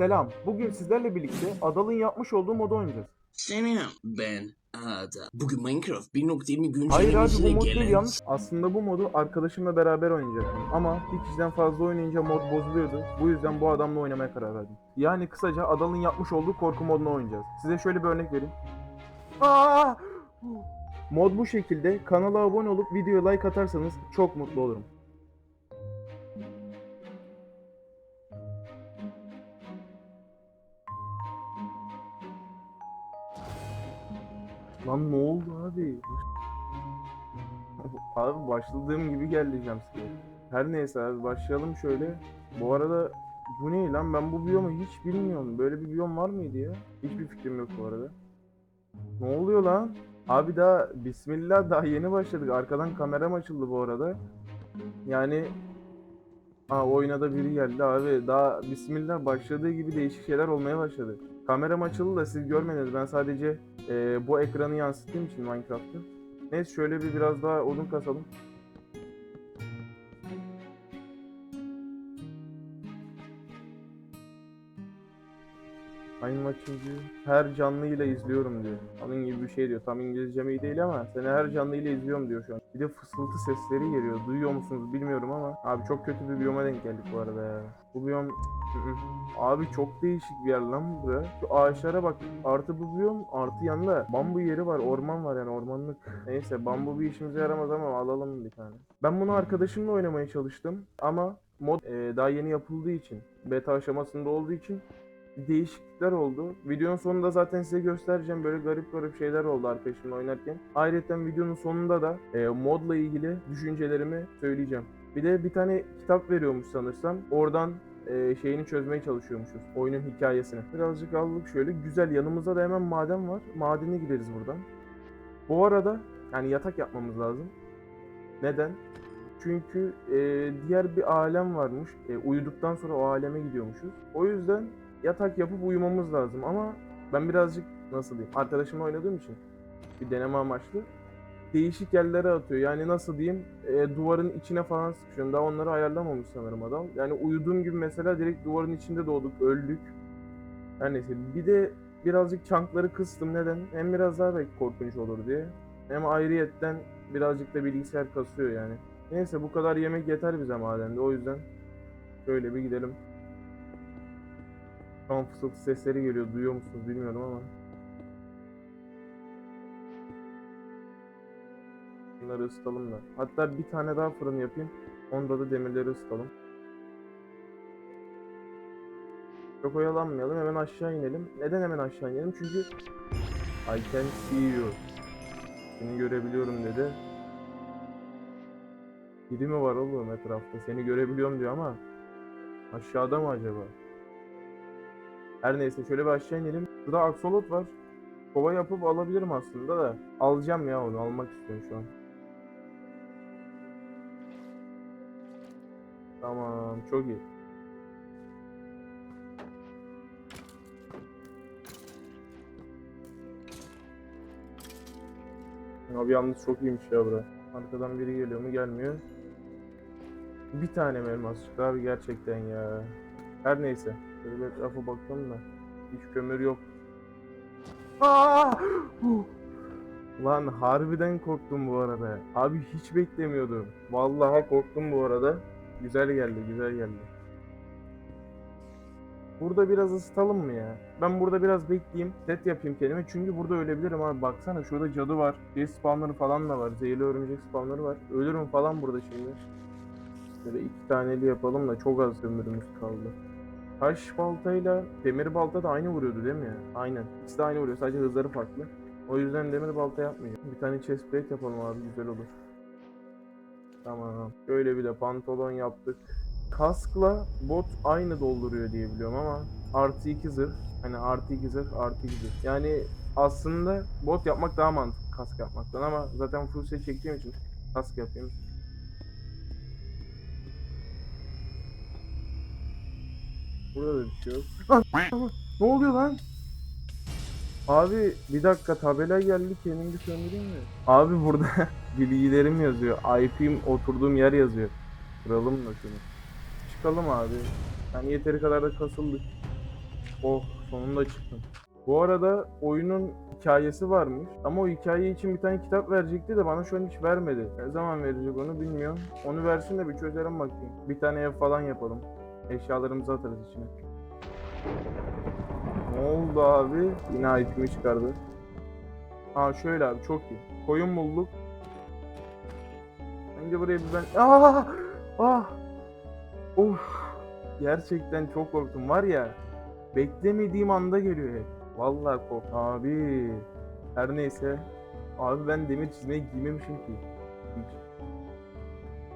Selam. Bugün sizlerle birlikte Adal'ın yapmış olduğu modu oynayacağız. Selam ben Ada. Bugün Minecraft 1.20 Hayır abi bu güncellemesiyle mod değil gelen... yanlış. Aslında bu modu arkadaşımla beraber oynayacaktım. Ama bir kişiden fazla oynayınca mod bozuluyordu. Bu yüzden bu adamla oynamaya karar verdim. Yani kısaca Adal'ın yapmış olduğu korku modunu oynayacağız. Size şöyle bir örnek vereyim. Aa! Mod bu şekilde. Kanala abone olup videoya like atarsanız çok mutlu olurum. Lan ne oldu abi? Abi başladığım gibi geldi jumpscare. Her neyse abi başlayalım şöyle. Bu arada bu ne lan ben bu biyomu hiç bilmiyorum. Böyle bir biyom var mıydı ya? Hiçbir fikrim yok bu arada. Ne oluyor lan? Abi daha bismillah daha yeni başladık. Arkadan kameram açıldı bu arada. Yani Aa oyuna da biri geldi abi. Daha bismillah başladığı gibi değişik şeyler olmaya başladı. Kameram açıldı da siz görmediniz. Ben sadece e, bu ekranı yansıttığım için Minecraft'ı. Neyse şöyle bir biraz daha odun kasalım. Aynı maçıncı her canlıyla izliyorum diyor. Onun gibi bir şey diyor. Tam İngilizcem iyi değil ama seni her canlıyla izliyorum diyor şu an. Bir de fısıltı sesleri geliyor. Duyuyor musunuz bilmiyorum ama. Abi çok kötü bir biyoma denk geldik bu arada ya. Bu biyom... Abi çok değişik bir yer lan bura. Şu ağaçlara bak. Artı bu biyom artı yanında bambu yeri var. Orman var yani ormanlık. Neyse bambu bir işimize yaramaz ama alalım bir tane. Ben bunu arkadaşımla oynamaya çalıştım. Ama mod e, daha yeni yapıldığı için beta aşamasında olduğu için değişiklikler oldu. Videonun sonunda zaten size göstereceğim böyle garip garip şeyler oldu arkadaşımla oynarken. Ayrıca videonun sonunda da e, modla ilgili düşüncelerimi söyleyeceğim. Bir de bir tane kitap veriyormuş sanırsam. Oradan e, şeyini çözmeye çalışıyormuşuz. Oyunun hikayesini. Birazcık aldık şöyle. Güzel yanımızda da hemen maden var. Madene gideriz buradan. Bu arada yani yatak yapmamız lazım. Neden? Çünkü e, diğer bir alem varmış. E, uyuduktan sonra o aleme gidiyormuşuz. O yüzden yatak yapıp uyumamız lazım ama ben birazcık nasıl diyeyim arkadaşımla oynadığım için bir deneme amaçlı değişik yerlere atıyor. Yani nasıl diyeyim e, duvarın içine falan sıkışıyorum. Daha onları ayarlamamış sanırım adam. Yani uyuduğum gibi mesela direkt duvarın içinde doğduk, öldük. Her neyse bir de birazcık çankları kıstım. Neden? Hem biraz daha belki korkunç olur diye. Hem ayrıyetten birazcık da bilgisayar kasıyor yani. Neyse bu kadar yemek yeter bize madende. O yüzden şöyle bir gidelim. Şu an fısıltı sesleri geliyor. Duyuyor musunuz bilmiyorum ama. Bunları ısıtalım da. Hatta bir tane daha fırın yapayım. Onda da demirleri ısıtalım. Çok oyalanmayalım. Hemen aşağı inelim. Neden hemen aşağı inelim? Çünkü I can see you. Seni görebiliyorum dedi. Biri mi var oğlum etrafta? Seni görebiliyorum diyor ama aşağıda mı acaba? Her neyse şöyle bir aşağı inelim. Burada aksolot var. Kova yapıp alabilirim aslında da. Alacağım ya onu almak istiyorum şu an. Tamam çok iyi. Abi yalnız çok iyiymiş ya bura. Arkadan biri geliyor mu gelmiyor. Bir tane elmas çıktı abi gerçekten ya. Her neyse. Şöyle etrafa bakalım da. Hiç kömür yok. Aa! Huh! Lan harbiden korktum bu arada. Abi hiç beklemiyordum. Vallahi korktum bu arada. Güzel geldi, güzel geldi. Burada biraz ısıtalım mı ya? Ben burada biraz bekleyeyim. Set yapayım kendime. Çünkü burada ölebilirim abi. Baksana şurada cadı var. Şey spawnları falan da var. Zehirli örümcek spawnları var. Ölürüm falan burada şimdi. Böyle iki taneli yapalım da çok az ömrümüz kaldı. Taş baltayla demir balta da aynı vuruyordu değil mi ya? Aynen. İkisi de aynı vuruyor. Sadece hızları farklı. O yüzden demir balta yapmayacağım. Bir tane chest plate yapalım abi. Güzel olur. Tamam. Şöyle bir de pantolon yaptık. Kaskla bot aynı dolduruyor diye biliyorum ama artı 2 zırh. Hani artı 2 zırh artı 2 zırh. Yani aslında bot yapmak daha mantıklı kask yapmaktan ama zaten full set çektiğim için kask yapayım. Burada da bir şey yok. Ne oluyor lan? Abi bir dakika tabela geldi kendimi söndüreyim mi? Abi burada bilgilerim yazıyor. IP'm oturduğum yer yazıyor. Kıralım da şunu. Çıkalım abi. Yani yeteri kadar da kasıldık. Oh sonunda çıktım. Bu arada oyunun hikayesi varmış. Ama o hikaye için bir tane kitap verecekti de bana şu an hiç vermedi. Ne zaman verecek onu bilmiyorum. Onu versin de bir çözelim bakayım. Bir tane ev falan yapalım. Eşyalarımızı atarız içine. Ne oldu abi? Yine itemi çıkardı. Ha şöyle abi çok iyi. Koyun bulduk. Önce buraya bir ben... Aa! Ah! Of! Gerçekten çok korktum var ya. Beklemediğim anda geliyor hep. Vallahi kork. Abi. Her neyse. Abi ben demir çizmeyi giymemişim ki.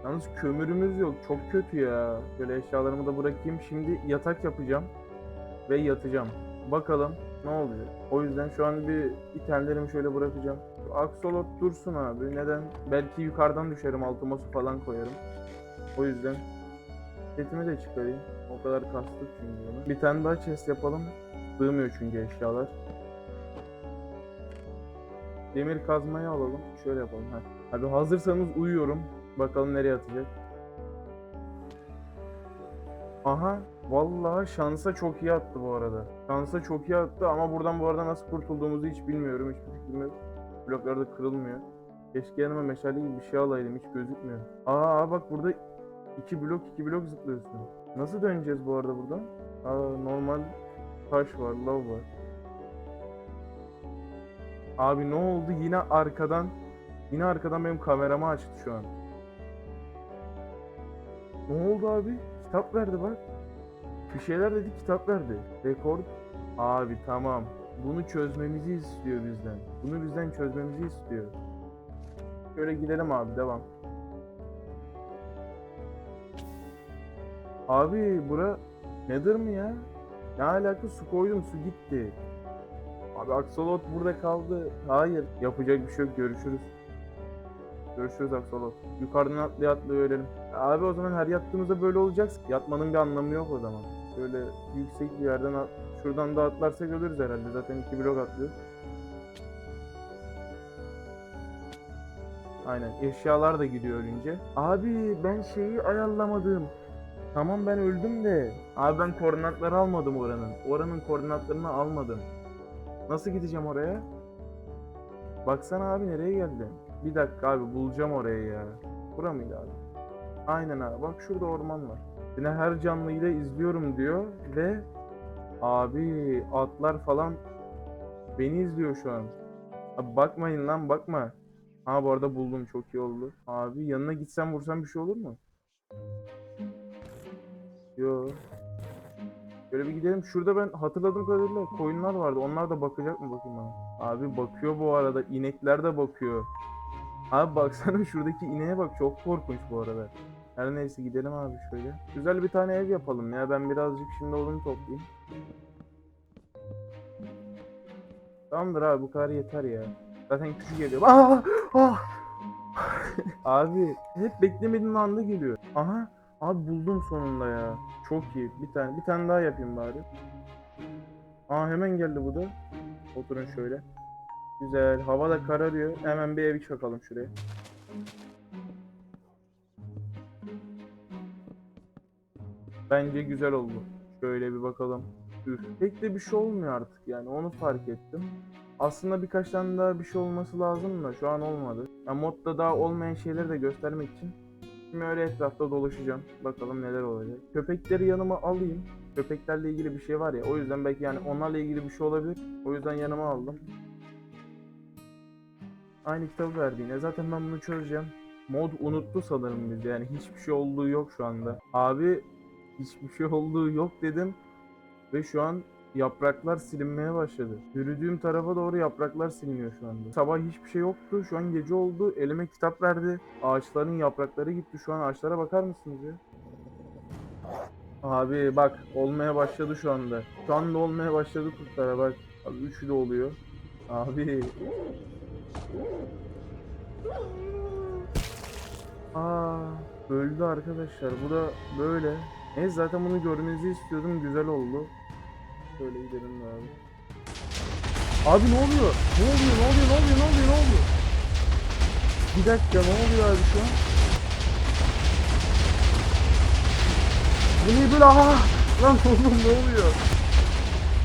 Yalnız kömürümüz yok. Çok kötü ya. Böyle eşyalarımı da bırakayım. Şimdi yatak yapacağım. Ve yatacağım. Bakalım ne olacak. O yüzden şu an bir itemlerimi şöyle bırakacağım. Şu Axolot dursun abi. Neden? Belki yukarıdan düşerim. Altıma su falan koyarım. O yüzden setimi de çıkarayım. O kadar kastık çünkü onu. Bir tane daha chest yapalım. Sığmıyor çünkü eşyalar. Demir kazmayı alalım. Şöyle yapalım. Heh. Abi hazırsanız uyuyorum. Bakalım nereye atacak. Aha. Vallahi şansa çok iyi attı bu arada. Şansa çok iyi attı ama buradan bu arada nasıl kurtulduğumuzu hiç bilmiyorum. Hiçbir fikrim yok. Bloklar da kırılmıyor. Keşke yanıma meşale gibi bir şey alaydım. Hiç gözükmüyor. Aa bak burada iki blok iki blok zıplıyorsun. Nasıl döneceğiz bu arada buradan? Aa, normal taş var, lav var. Abi ne oldu? Yine arkadan yine arkadan benim kameramı açtı şu an. Ne oldu abi? Kitap verdi bak. Bir şeyler dedi kitap verdi. Rekord. Abi tamam. Bunu çözmemizi istiyor bizden. Bunu bizden çözmemizi istiyor. Şöyle gidelim abi devam. Abi bura nedir mi ya? Ne alaka su koydum su gitti. Abi Axolot burada kaldı. Hayır yapacak bir şey yok görüşürüz. Görüşürüz Axolot. Yukarıdan atlaya atlaya ölelim. Abi o zaman her yattığımızda böyle olacak. Yatmanın bir anlamı yok o zaman. Böyle yüksek bir yerden at- şuradan da atlarsak ölürüz herhalde. Zaten iki blok atlıyoruz. Aynen eşyalar da gidiyor ölünce. Abi ben şeyi ayarlamadım. Tamam ben öldüm de. Abi ben koordinatları almadım oranın. Oranın koordinatlarını almadım. Nasıl gideceğim oraya? Baksana abi nereye geldi? Bir dakika abi bulacağım orayı ya. Bura mıydı abi? Aynen abi bak şurada orman var. Yine her canlıyla izliyorum diyor ve abi atlar falan beni izliyor şu an. Abi bakmayın lan bakma. Ha bu arada buldum çok iyi oldu. Abi yanına gitsem vursam bir şey olur mu? Yo. Şöyle bir gidelim. Şurada ben hatırladığım kadarıyla koyunlar vardı. Onlar da bakacak mı bakayım bana. Abi bakıyor bu arada. İnekler de bakıyor. Abi baksana şuradaki ineğe bak. Çok korkunç bu arada. Her neyse gidelim abi şöyle. Güzel bir tane ev yapalım ya. Ben birazcık şimdi odun toplayayım. Tamamdır abi bu kadar yeter ya. Zaten küçük geliyor. Aa! Ah! abi hep beklemediğim anda geliyor. Aha Abi buldum sonunda ya. Çok iyi. Bir tane bir tane daha yapayım bari. Aa hemen geldi bu da. Oturun şöyle. Güzel. Hava da kararıyor. Hemen bir ev çakalım şuraya. Bence güzel oldu. Şöyle bir bakalım. Üf. Pek de bir şey olmuyor artık yani onu fark ettim. Aslında birkaç tane daha bir şey olması lazım da şu an olmadı. Ya modda daha olmayan şeyleri de göstermek için Şimdi öyle etrafta dolaşacağım. Bakalım neler olacak. Köpekleri yanıma alayım. Köpeklerle ilgili bir şey var ya. O yüzden belki yani onlarla ilgili bir şey olabilir. O yüzden yanıma aldım. Aynı kitabı verdi yine. Zaten ben bunu çözeceğim. Mod unuttu sanırım biz. Yani hiçbir şey olduğu yok şu anda. Abi hiçbir şey olduğu yok dedim. Ve şu an yapraklar silinmeye başladı. Yürüdüğüm tarafa doğru yapraklar siliniyor şu anda. Sabah hiçbir şey yoktu. Şu an gece oldu. Elime kitap verdi. Ağaçların yaprakları gitti. Şu an ağaçlara bakar mısınız ya? Abi bak olmaya başladı şu anda. Şu anda olmaya başladı kurtlara bak. Abi üçü de oluyor. Abi. Aa, öldü arkadaşlar. Bu da böyle. Neyse zaten bunu görmenizi istiyordum. Güzel oldu. Şöyle gidelim de abi. Abi ne oluyor? Ne oluyor? Ne oluyor? Ne oluyor? Ne oluyor? Ne oluyor? Bir dakika ne oluyor abi şu an? Bu ne böyle? Aha! Lan oğlum ne oluyor?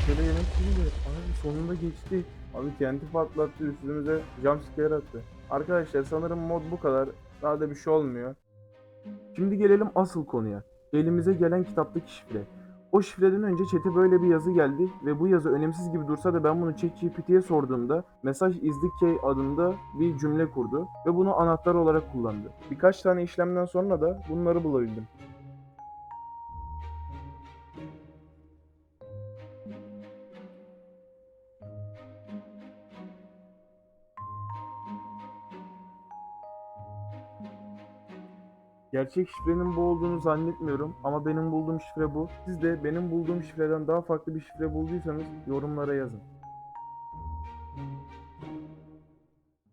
Otele yemek şimdi. Abi sonunda geçti. Abi TNT patlattı üstümüze jumpscare attı. Arkadaşlar sanırım mod bu kadar. Daha da bir şey olmuyor. Şimdi gelelim asıl konuya. Elimize gelen kitaptaki şifre. O şifreden önce chat'e böyle bir yazı geldi ve bu yazı önemsiz gibi dursa da ben bunu ChatGPT'ye sorduğumda mesaj is the key adında bir cümle kurdu ve bunu anahtar olarak kullandı. Birkaç tane işlemden sonra da bunları bulabildim. Gerçek şifrenin bu olduğunu zannetmiyorum ama benim bulduğum şifre bu. Siz de benim bulduğum şifreden daha farklı bir şifre bulduysanız yorumlara yazın.